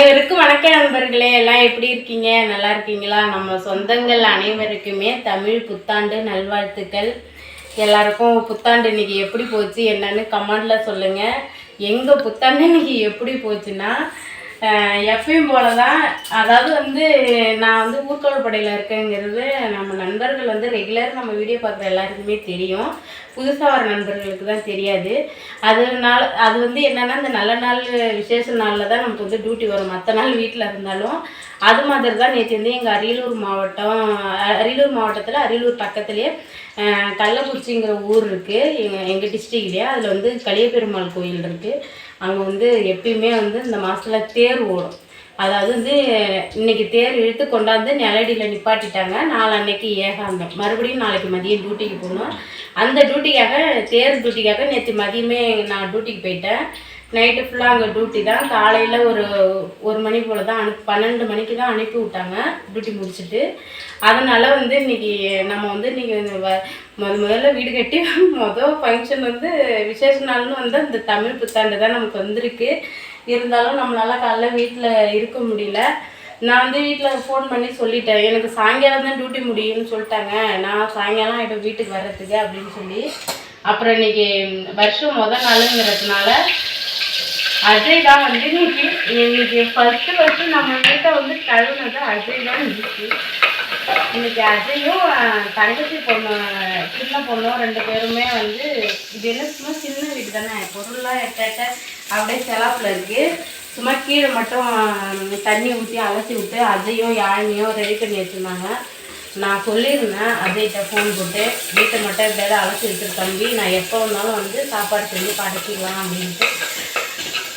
அனைவருக்கும் வணக்க நண்பர்களே. எல்லாம் எப்படி இருக்கீங்க? நல்லா இருக்கீங்களா? நம்ம சொந்தங்கள் அனைவருக்குமே தமிழ் புத்தாண்டு நல்வாழ்த்துக்கள். எல்லாருக்கும் புத்தாண்டு இன்னைக்கு எப்படி போச்சு? என்னன்னு கமெண்ட்ல சொல்லுங்க. எங்க புத்தாண்டு இன்னைக்கு எப்படி போச்சுன்னா எப்பயும் போல தான் அதாவது வந்து நான் வந்து ஊர்கோல் படையில் இருக்கேங்கிறது நம்ம நண்பர்கள் வந்து ரெகுலர் நம்ம வீடியோ பார்க்குற எல்லாருக்குமே தெரியும். புதுசாக வர நண்பர்களுக்கு தான் தெரியாது. அதனால அது வந்து என்னன்னா இந்த நல்ல நாள் விசேஷ நாளில் தான் நமக்கு வந்து டியூட்டி வரும். மற்ற நாள் வீட்டில் இருந்தாலும் அது மாதிரி தான் நேற்று வந்து எங்கள் அரியலூர் மாவட்டம் அரியலூர் மாவட்டத்தில் அரியலூர் பக்கத்துலேயே கள்ளக்குறிச்சிங்கிற ஊர் இருக்குது எங்கள் எங்கள் டிஸ்ட்ரிக்ட்லேயே அதில் வந்து களியப்பெருமாள் கோயில் இருக்குது அங்கே வந்து எப்பயுமே வந்து இந்த மாதத்தில் தேர் ஓடும். அதாவது வந்து இன்னைக்கு தேர் இழுத்து கொண்டாந்து நிலடியில் நிப்பாட்டிட்டாங்க. நாளன்னைக்கு ஏகாந்தம். மறுபடியும் நாளைக்கு மதியம் டியூட்டிக்கு போகணும். அந்த டியூட்டிக்காக தேர் டியூட்டிக்காக நேற்று மதியமே நான் டியூட்டிக்கு போயிட்டேன். நைட்டு ஃபுல்லாக அங்கே டியூட்டி தான். காலையில் ஒரு ஒரு மணி போல் தான் அனுப்பி பன்னெண்டு மணிக்கு தான் அனுப்பி விட்டாங்க டியூட்டி முடிச்சுட்டு. அதனால் வந்து இன்னைக்கு நம்ம வந்து இன்றைக்கி வ முத முதல்ல வீடு கட்டி மொதல் ஃபங்க்ஷன் வந்து விசேஷ நாள்னு வந்து அந்த தமிழ் புத்தாண்டு தான் நமக்கு வந்திருக்கு. இருந்தாலும் நம்மளால் காலைல வீட்டில் இருக்க முடியல. நான் வந்து வீட்டில் ஃபோன் பண்ணி சொல்லிட்டேன். எனக்கு சாயங்காலம் தான் டியூட்டி முடியும்னு சொல்லிட்டாங்க. நான் சாயங்காலம் ஆகிடும் வீட்டுக்கு வர்றதுக்கு அப்படின்னு சொல்லி. அப்புறம் இன்னைக்கு வருஷம் மொதல் நாளுங்கிறதுனால அஜய் தான் வந்து இன்னைக்கு இன்னைக்கு ஃபர்ஸ்ட் ஃபர்ஸ்ட் நம்ம வீட்டை வந்து கழுவுனது அஜய் தான் இருந்துச்சு இன்னைக்கு அஜயும் தங்கச்சி பொண்ணு சின்ன பொண்ணும் ரெண்டு பேருமே வந்து இது என்ன சும்மா சின்ன வீடு தானே பொருள்லாம் எட்ட அப்படியே செலாப்பில் இருக்கு. சும்மா கீழே மட்டும் தண்ணி ஊற்றி அலசி விட்டு அஜயும் யாழினியும் ரெடி பண்ணி வச்சுருந்தாங்க. நான் சொல்லியிருந்தேன் அஜய்கிட்ட ஃபோன் போட்டு வீட்டை மட்டும் எப்படியாவது அலசி வச்சுரு தம்பி நான் எப்போ வந்தாலும் வந்து சாப்பாடு செஞ்சு படைச்சிக்கலாம் அப்படின்ட்டு.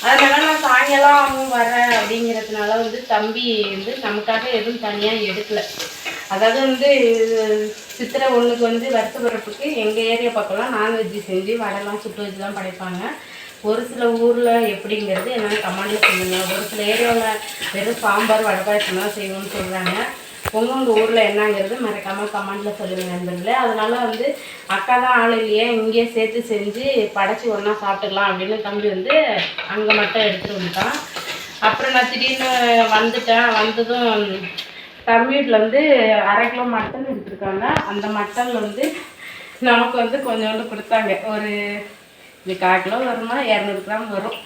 அதனால நான் சாயங்காலம் வரேன் அப்படிங்கிறதுனால வந்து தம்பி வந்து நமக்காக எதுவும் தனியாக எடுக்கல. அதாவது வந்து சித்திரை ஒன்றுக்கு வந்து வருத்தப்படுறதுக்கு எங்கள் ஏரியா பக்கம்லாம் நான்வெஜ் செஞ்சு வடைலாம் சுட்டு வச்சு தான் படைப்பாங்க. ஒரு சில ஊரில் எப்படிங்கிறது என்னால் கமெண்டில் சொல்லுங்கள் ஒரு சில ஏரியாவில் வெறும் சாம்பார் வடை பாயசம் தான் செய்வோம்னு சொல்கிறாங்க உங்கள் ஊரில் என்னங்கிறது மறக்காமல் கமெண்டில் சொல்லுங்கள் நண்பர்களே. அதனால வந்து அக்கா தான் ஆள் இல்லையே இங்கேயே சேர்த்து செஞ்சு படைச்சி ஒன்றா சாப்பிட்டுக்கலாம் அப்படின்னு தம்பி வந்து அங்கே மட்டும் எடுத்துகிட்டு வந்துட்டான். அப்புறம் நான் திடீர்னு வந்துட்டேன். வந்ததும் தம்பி வீட்டில் வந்து அரை கிலோ மட்டன் எடுத்துருக்காங்க. அந்த மட்டனில் வந்து நமக்கு வந்து கொஞ்சோண்டு கொடுத்தாங்க. ஒரு இது கால் கிலோ வருமா? இரநூறு கிராம் வரும்.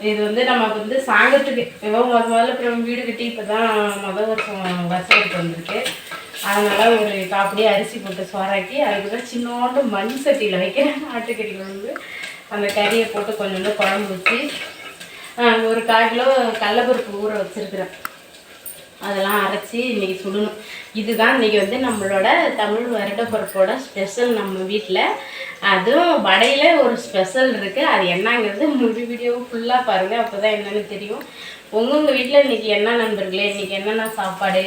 இது வந்து நமக்கு வந்து சாங்கத்துக்கு எவ்வளோ முத முதல்ல அப்புறம் வீடு கட்டி இப்போ தான் முதல் வருஷம் வருஷத்துக்கு வந்திருக்கு அதனால் ஒரு காப்படி அரிசி போட்டு சோறாக்கி அதுக்கு சின்னோண்டு மண் சட்டியில் வைக்கிறேன். ஆட்டுக்கறியில் வந்து அந்த கறியை போட்டு கொஞ்சோண்டு குழம்பு வச்சு ஒரு கால் கிலோ கடலப்பருப்பு ஊற வச்சுருக்குறேன். அதெல்லாம் அரைச்சி இன்னைக்கு சுடணும். இதுதான் இன்னைக்கு வந்து நம்மளோட தமிழ் வருடப்பருப்போட ஸ்பெஷல் நம்ம வீட்டில் அதுவும் வடையில் ஒரு ஸ்பெஷல் இருக்குது அது என்னங்கிறது முழு வீடியோ ஃபுல்லாக பாருங்கள் அப்போ தான் என்னென்னு தெரியும். உங்கவுங்க வீட்டில் இன்னைக்கு என்ன நண்பர்களே? இன்றைக்கி என்னென்ன சாப்பாடு?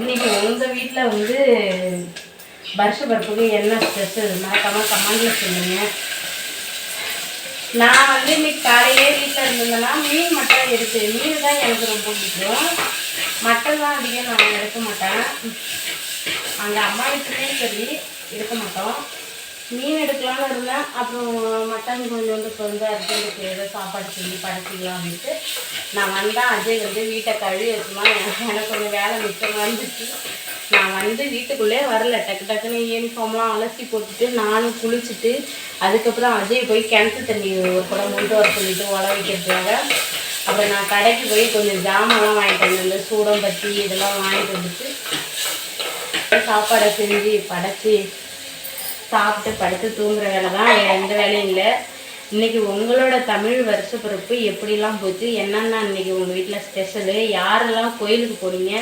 இன்றைக்கி உங்கள் வீட்டில் வந்து வருஷ பருப்புக்கு என்ன ஸ்பெஷல் மறக்காமல் கமெண்டில் சொல்லுங்கள் நான் வந்து இன்னைக்கு காலையிலே வீட்டில் இருந்தேன்னா மீன் மட்டும் எடுத்து மீன் தான் எனக்கு ரொம்ப பிடிக்கும். மட்டன்லாம் அதிகம் நான் எடுக்க மாட்டேன். அங்கே அம்மா வீட்டுலேயும் சரி எடுக்க மாட்டோம். மீன் எடுக்கலாம்னு இருந்தேன் அப்புறம் மட்டன் கொஞ்சோண்டு வந்து அர்ஜென்ட்டுக்கு ஏதோ சாப்பாடு செஞ்சு படைச்சிக்கலாம் அப்படின்ட்டு. நான் வந்தேன் அஜய் வந்து வீட்டை கழுவி வச்சுமா எனக்கு கொஞ்சம் வேலை மிச்சம் வந்துச்சு. நான் வந்து வீட்டுக்குள்ளே வரல. டக்கு டக்குன்னு யூனிஃபார்ம்லாம் அலசி போட்டுட்டு நானும் குளிச்சுட்டு அதுக்கப்புறம் அஜய் போய் கிணத்து தண்ணி ஒரு குடம் கொண்டு வர சொல்லிட்டு உழ வைக்கிறதுக்காக. அப்புறம் நான் கடைக்கு போய் கொஞ்சம் ஜாமான்லாம் வாங்கிட்டு வந்தேன். சூடம் பத்தி இதெல்லாம் வாங்கிட்டு வந்துட்டு சாப்பாடை செஞ்சு படைச்சி சாப்பிட்டு படுத்து தூங்குற வேலை தான். எந்த வேலையும் இல்லை. இன்னைக்கு உங்களோட தமிழ் வருஷ பிறப்பு எப்படிலாம் போச்சு? என்னென்ன இன்னைக்கு உங்கள் வீட்டில் ஸ்பெஷலு யாரெல்லாம் கோயிலுக்கு போனீங்க?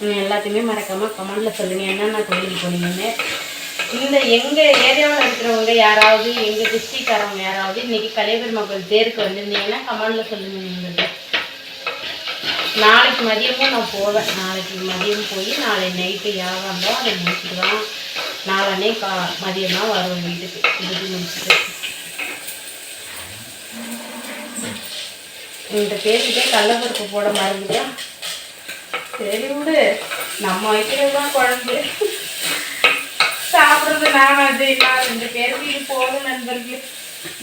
உம், எல்லாத்தையுமே மறக்காமல் கமெண்டில் சொல்லுங்கள் என்னென்ன கோயிலுக்கு போனீங்கன்னு. இந்த எங்கள் ஏரியாவில் இருக்கிறவங்க யாராவது எங்கள் டிஸ்ட்ரிக்ட்காரவங்க யாராவது இன்னைக்கு கலியபெருமக்கள் தேருக்கு வந்திருந்தீங்கன்னா கமெண்டில் சொல்லுங்கள் நீங்கள். நாளைக்கு மதியமும் நான் போவேன். நாளைக்கு மதியம் போய் நாளை நைட்டு யாவாந்தோ அதை முடிச்சுட்டு தான் நாளன்னே கா மதியம் தான் வருவேன் வீட்டுக்கு இதுக்கு முடிச்சுட்டு இந்த கடலப்பருப்பு போட மறந்துட்டேன் சரி விடு. நம்ம வைக்கிறது தான் குழம்பு. சாப்பிட்றது நான் அது நான் ரெண்டு பேருக்கு இது போதும் நண்பர்களே.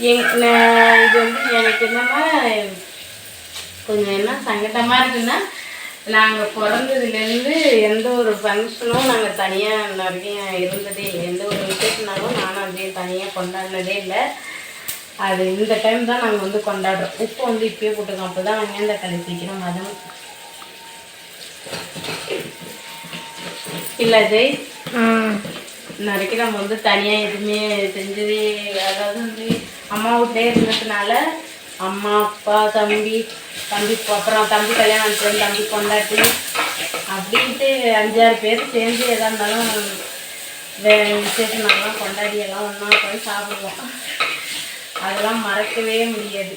எங் நான் இது வந்து எனக்கு என்னன்னா கொஞ்சம் என்ன சங்கடமாக இருக்குன்னா நாங்கள் பிறந்ததுலேருந்து எந்த ஒரு ஃபங்க்ஷனும் நாங்கள் தனியாக நிறைய இருந்ததே இல்லை. எந்த ஒரு விசேஷனாலும் நானும் அப்படியே தனியாக கொண்டாடினதே இல்லை. அது இந்த டைம் தான் நாங்கள் வந்து கொண்டாடுறோம். உப்பு வந்து இப்பயே போட்டுக்கோம் அப்போ தான் வெங்காயம் தக்காளி சீக்கிரம் மதம் இல்லை ஜெய். நிறைக்கு நம்ம வந்து தனியாக எதுவுமே செஞ்சதே அதாவது வந்து அம்மா வீட்லேயே இருந்ததுனால அம்மா அப்பா தம்பி தம்பி அப்புறம் தம்பி கல்யாணம் ஆச்சு தம்பி கொண்டாட்டி அப்படின்ட்டு அஞ்சாறு பேர் சேர்ந்து எதாக இருந்தாலும் வே விசேஷம் கொண்டாடி எல்லாம் ஒன்றா போய் சாப்பிடுவோம். அதெல்லாம் மறக்கவே முடியாது.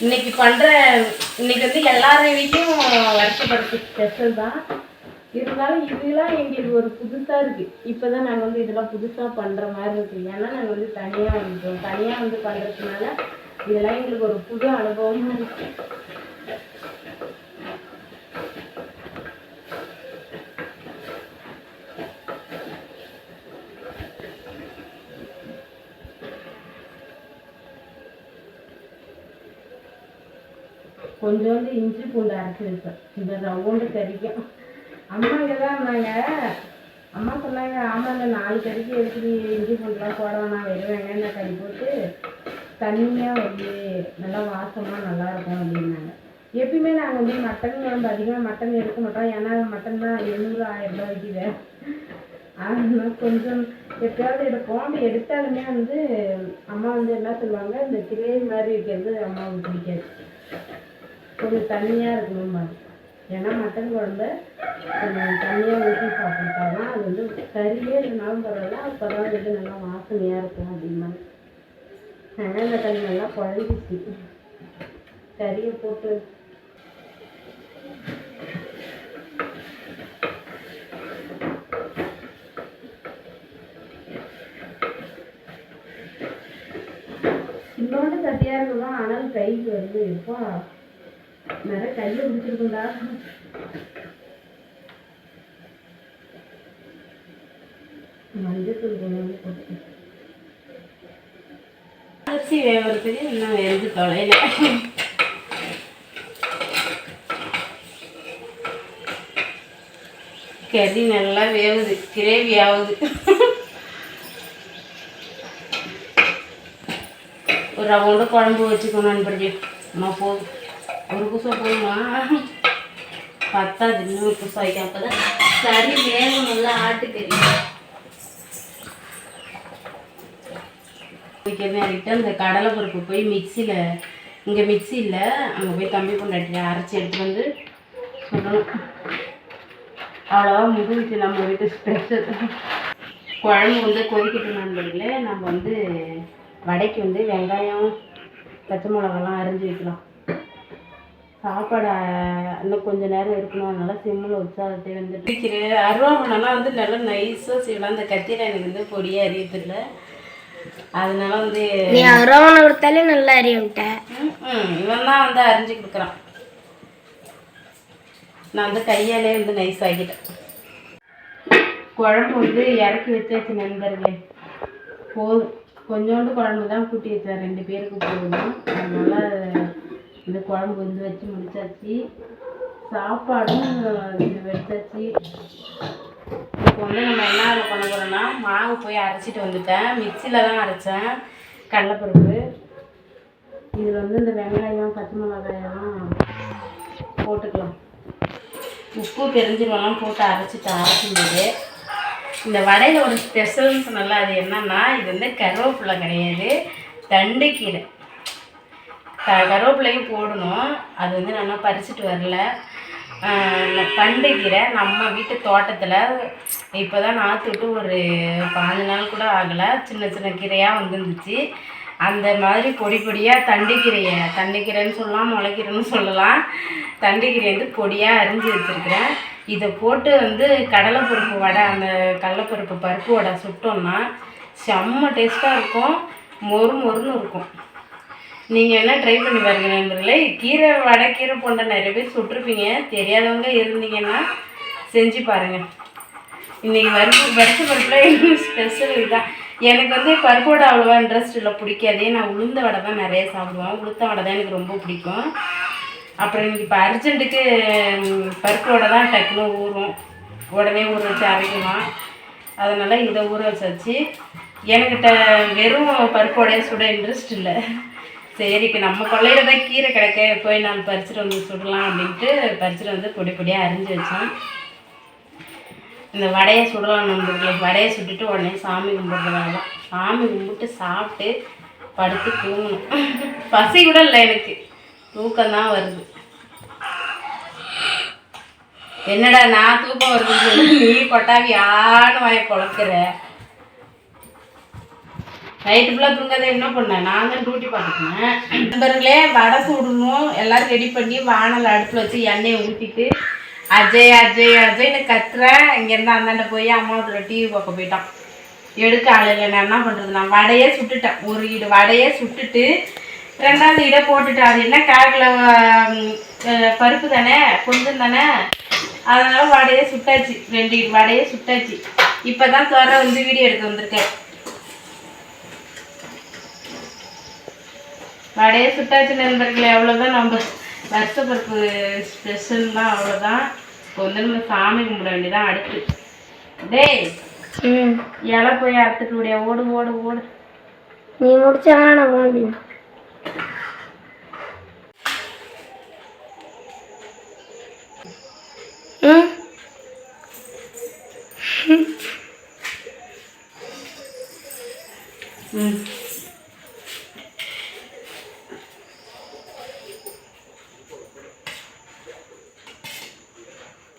இன்னைக்கு பண்ணுற இன்னைக்கு வந்து எல்லாரையும் வீட்லையும் வருஷப்படுத்து ஸ்பெஷல் தான். இருந்தாலும் இதெல்லாம் எங்களுக்கு ஒரு புதுசாக இருக்குது இப்போ தான் நாங்கள் வந்து இதெல்லாம் புதுசாக பண்ணுற மாதிரி இருக்குது ஏன்னா நாங்கள் வந்து தனியாக வந்துட்டோம் தனியாக வந்து பண்ணுறதுனால இதெல்லாம் எங்களுக்கு ஒரு புது அனுபவமாக இருக்குது கொஞ்சோண்டு இஞ்சி பூண்டு அரைச்சி வைப்பேன் இந்த ரவுண்டு கறிக்கும் அம்மா இங்கே தான் இருந்தாங்க. அம்மா சொன்னாங்க ஆமாங்க நாலு கறிக்கு எடுத்து இஞ்சி பூண்டுலாம் போட வேணாம். வெறும் வெங்காயம் கறி போட்டு தண்ணியாக வந்து நல்லா வாசமாக நல்லா இருக்கும் அப்படின்னாங்க. எப்பயுமே நாங்கள் வந்து மட்டன் குழம்பு அதிகமாக மட்டன் எடுக்க மாட்டோம். ஏன்னா மட்டன் தான் எழுநூறு ஆயிரம் ரூபாய் விற்கிது ஆனால் கொஞ்சம் எப்பயாவது எடுப்போம். அப்படி எடுத்தாலுமே வந்து அம்மா வந்து என்ன சொல்லுவாங்க இந்த கிரேவி மாதிரி வைக்கிறது அம்மாவுக்கு பிடிக்காது. கொஞ்சம் தண்ணியாக இருக்கணும் ஏன்னா மட்டன் குழம்பு கொஞ்சம் தண்ணியாக ஊற்றி சாப்பிட்டாதான் அது வந்து கறியே இருந்தாலும் பரவாயில்ல அப்போ தான் வந்து நல்லா வாசனையாக இருக்கும் அப்படிம்பாங்க ஆனால் இந்த கறி நல்லா குழஞ்சிச்சு. கறியை போட்டு. இன்னொன்று சட்டியாக இருக்கலாம் ஆனால் கைக்கு வந்து இப்போ நிறைய கையில் பிடிச்சிருக்குண்டா மஞ்சத்தூள் போட்டு. அரிசி வேகிறதுக்கு இன்னும் வெந்து தொலைல கறி நல்லா வேகுது கிரேவி ஆகுது ஒரு ரவுண்டு குழம்பு வச்சுக்கணும் நண்பர்களே. அம்மா போதும் ஒரு குசம் போதுமா பத்தாது இன்னொரு குசம் வைக்க அப்போ தான் கறி வேகும் நல்லா ஆட்டுக்கறி வைக்கிறதே ஆகிட்டு அந்த கடலை பருப்பு போய் மிக்சியில் இங்கே மிக்சி இல்லை அங்கே போய் தம்பி கொண்டாட்டி அரைச்சி எடுத்து வந்து சொல்லணும் அவ்வளோவா முடிஞ்சு நம்ம வீட்டு ஸ்பெஷல் குழம்பு வந்து கொதிக்கிட்டு நண்பர்களே நம்ம வந்து வடைக்கு வந்து வெங்காயம் பச்சை மிளகாலாம் அரிஞ்சு வைக்கலாம். சாப்பாடு இன்னும் கொஞ்ச நேரம் இருக்கணும். அதனால சிம்மில் வச்சு அதை வந்துட்டு வைக்கிறேன் அருவாமனைலாம் வந்து நல்லா நைஸாக செய்யலாம். அந்த கத்தியில் எனக்கு வந்து பொடியாக அறியதில்லை அதனால வந்து நீ அரவணை கொடுத்தாலே நல்லா அறியும்ட்ட ம் இவன் தான் வந்து அரிஞ்சு கொடுக்குறான். நான் வந்து கையாலே வந்து நைஸ் ஆக்கிட்டேன். குழம்பு வந்து இறக்கி வச்சாச்சு நண்பர்களே. போதும். கொஞ்சோண்டு குழம்பு தான் கூட்டி வச்சேன். ரெண்டு பேருக்கு போதும். அதனால இந்த குழம்பு வந்து வச்சு முடிச்சாச்சு. சாப்பாடும் இது வச்சாச்சு. இப்போ வந்து நம்ம என்ன அதில் பண்ண போகிறோம்னா மாவு போய் அரைச்சிட்டு வந்துட்டேன். மிக்சியில் தான் அரைச்சேன். கடலைப்பருப்பு. இதில் வந்து இந்த வெங்காயம் பச்சை மிளகாயெல்லாம் போட்டுக்கலாம். உப்பு பெருஞ்சீரகம்லாம் போட்டு அரைச்சிட்டு அரைக்கும்போது இந்த வடையில் ஒரு ஸ்பெஷல்னு சொன்னல அது என்னென்னா இது வந்து கருவேப்பிலை கிடையாது. தண்டுக்கீரை கருவேப்பிலையும் போடணும். அது வந்து நல்லா பறிச்சுட்டு வரல. தண்டுக்கீரை நம்ம வீட்டு தோட்டத்தில் இப்போ தான் நாற்று விட்டு ஒரு பாஞ்சு நாள் கூட ஆகலை. சின்ன சின்ன கீரையாக வந்துருந்துச்சு. அந்த மாதிரி பொடி பொடியாக தண்டுக்கீரையை தண்டுக்கீரைன்னு சொல்லலாம் முளைக்கீரைன்னு சொல்லலாம். தண்டுக்கீரை வந்து பொடியாக அரிஞ்சு வச்சுருக்கிறேன். இதை போட்டு வந்து கடலைப்பருப்பு வடை அந்த கடலைப்பருப்பு பருப்பு வடை சுட்டோம்னா செம்ம டேஸ்ட்டாக இருக்கும். மொறு மொறுன்னு இருக்கும். நீங்கள் என்ன ட்ரை பண்ணி பாருங்க நண்பர்களே. கீரை வடை கீரை போன்ற நிறைய பேர் சுட்டிருப்பீங்க. தெரியாதவங்க இருந்தீங்கன்னா செஞ்சு பாருங்கள் இன்றைக்கி வறுப்பு வறுத்த பருப்பில் ஸ்பெஷல் இதுதான் எனக்கு வந்து பருப்பு வடை அவ்வளோவா இன்ட்ரெஸ்ட் இல்லை பிடிக்காதே. நான் உளுந்த வடை தான் நிறைய சாப்பிடுவேன் உளுத்த வடை தான் எனக்கு ரொம்ப பிடிக்கும். அப்புறம் இன்றைக்கி இப்போ அர்ஜென்ட்டுக்கு பருப்பு பருப்போட தான் டக்குன்னு ஊறும். உடனே ஊற வச்சு அரைக்கலாம். அதனால் இதை ஊற வச்சாச்சு. எனக்கிட்ட வெறும் பருப்போடைய சுட இன்ட்ரெஸ்ட் இல்லை. சரிக்கு நம்ம கொள்ளையில தான் கீரை கிடக்க. போய் நான் பறிச்சுட்டு வந்து சுடலாம் அப்படின்ட்டு பறிச்சுட்டு வந்து பொடி பொடியாக அரிஞ்சு வச்சோம். இந்த வடையை சுடலாம் நம்மளுக்கு வடையை சுட்டுட்டு உடனே சாமி கும்பிட்றதால தான் சாமி கும்பிட்டு சாப்பிட்டு படுத்து தூங்கணும். பசி கூட இல்லை எனக்கு. தூக்கம் தான் வருது. என்னடா நான் தூக்கம் வருதுன்னு சொல்லி நீ கொட்டாவி ஆடு வாய பொழக்கிற? நைட்டு ஃபுல்லாக தூங்காத என்ன பண்ணேன் நான் தான் டியூட்டி பார்த்துக்கினேன் நண்பர்களே வடை சுடணும். எல்லோரும் ரெடி பண்ணி வானல் அடுப்பில் வச்சு எண்ணெயை ஊற்றிட்டு அஜய் அஜய் அஜய்னு கத்துறேன் இங்கேருந்து அந்தாண்ட போய் அம்மாவோட டிவி பார்க்க போயிட்டான். எடுக்க ஆள் இல்லை. நான் என்ன பண்ணுறது நான் வடையே சுட்டுட்டேன். ஒரு ஈடு வடையே சுட்டுட்டு ரெண்டாவது இடை போட்டுட்டேன் அது என்ன காக்கில் பருப்பு தானே? கொஞ்சம் தானே? அதனால் வடையே சுட்டாச்சு. ரெண்டு வடையே சுட்டாச்சு. இப்போ தான் தோற வந்து வீடியோ எடுக்க வந்திருக்கேன். வடையே சுட்டாச்சு நண்பர்களே அவ்வளோதான் நம்ம வருஷப்பருப்பு ஸ்பெஷல் தான் அவ்வளோதான் இப்போ வந்து நம்ம சாமி கும்பிட வேண்டியதான் அடுத்து. டேய் ம். இலை போய் அறுத்துட்டு விடியா ஓடு ஓடு ஓடு. நீ முடிச்சாங்கன்னா நான் போக ம். ம்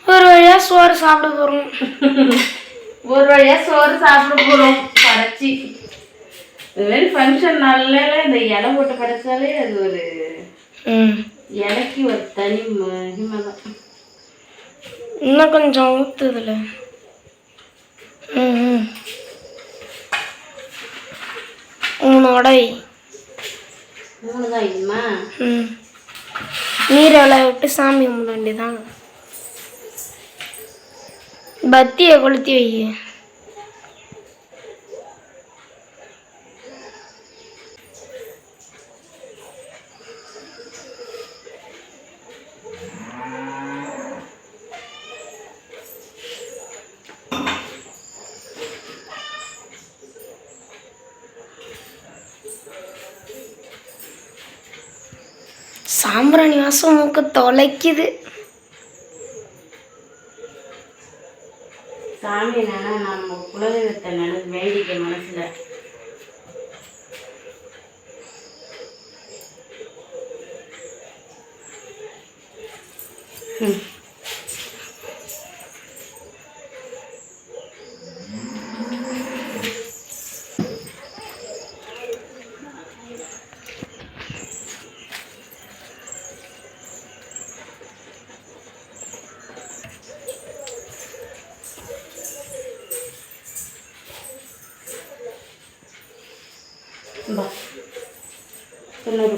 ஒரு வழியாக சோறு சாப்பிட போகிறோம் ஒரு வழியா சோறு சாப்பிட போகிறோம் படைச்சி. இதுமாரி ஃபங்க்ஷன் நாளில் இந்த இலை போட்டு படைச்சாலே அது ஒரு இலைக்கு ஒரு தனி மகிமை தான். இன்னும் கொஞ்சம் ஊற்றுதுல ம் ம் மூணு தான் இதுமா ம். நீர் விட்டு சாமி கும்பிட வேண்டியதாங்க பத்தியை கொளுத்தி வை. சாம்பிராணி வாசம் மூக்க தொலைக்குது. சாமி என்னன்னா நம்ம குலதெய்வத்தை நினை வேண்டிக்க மனசில் ம். தொண்ணூறு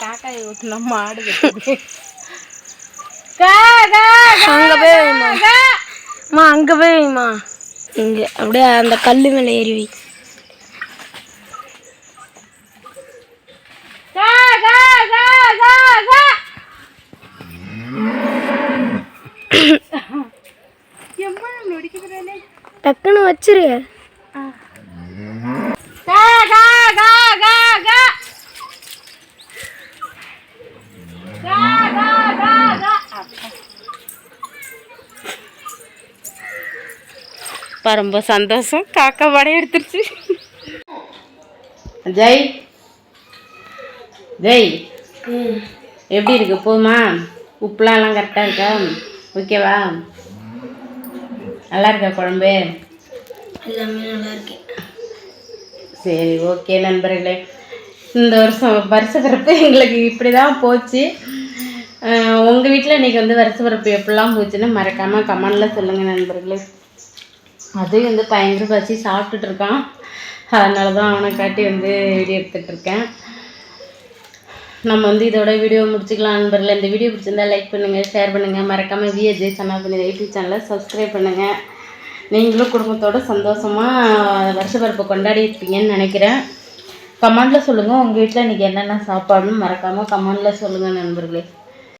காக்காய் அங்க போய் அங்க போய்மா இங்கே அப்படியே அந்த கல் மேலே ஏறிவி டக்குன்னு வச்சிரு. Thank you. அப்பா ரொம்ப சந்தோஷம். காக்கா படம் எடுத்துருச்சு. ஜெய். ஜெய். எப்படி இருக்கு? போமா உப்புலாம் எல்லாம் கரெக்டாக இருக்கா? ஓகேவா நல்லா இருக்கா குழம்பு? எல்லாமே நல்லா இருக்கு. சரி ஓகே நண்பர்களே. இந்த வருஷம் வருஷ பிறப்பு எங்களுக்கு இப்படி தான் போச்சு உங்கள் வீட்டில் இன்றைக்கி வந்து வருஷ பிறப்பு எப்படிலாம் போச்சுன்னு மறக்காமல் கமெண்டில் சொல்லுங்கள் நண்பர்களே. அதையும் வந்து பயங்கர பசி சாப்பிட்டுட்டு இருக்கான். அதனால தான் அவனை காட்டி வந்து வீடியோ எடுத்துட்டு இருக்கேன். நம்ம வந்து இதோட வீடியோ முடிச்சுக்கலாம் நண்பரில் இந்த வீடியோ பிடிச்சிருந்தா லைக் பண்ணுங்கள் ஷேர் பண்ணுங்கள் மறக்காமல் விஎஜே பண்ணி யூடியூப் சேனலை சப்ஸ்கிரைப் பண்ணுங்கள் நீங்களும் குடும்பத்தோட சந்தோஷமாக வருஷப்பிறப்பு கொண்டாடி இருப்பீங்கன்னு நினைக்கிறேன். கமெண்டில் சொல்லுங்கள் உங்கள் வீட்டில் இன்றைக்கி என்னென்ன சாப்பாடுன்னு மறக்காமல் கமெண்டில் சொல்லுங்கள் நண்பர்களே.